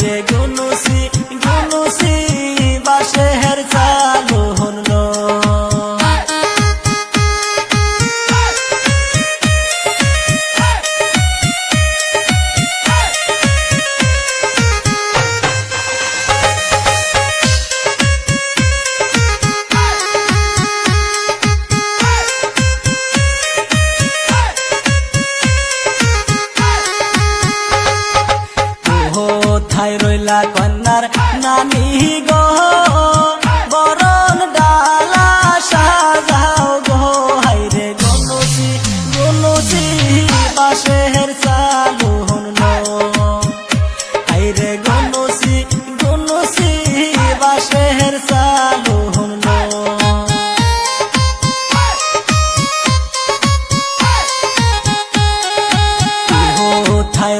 there, go.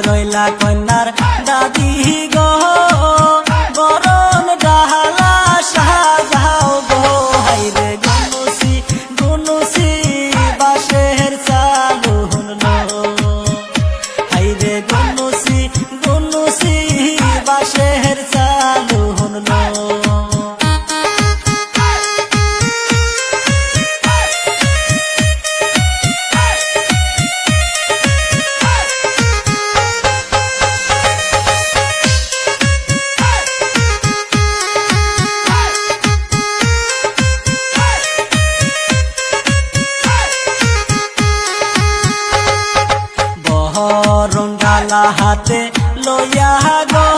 রইলা হাতে লইয়া গো।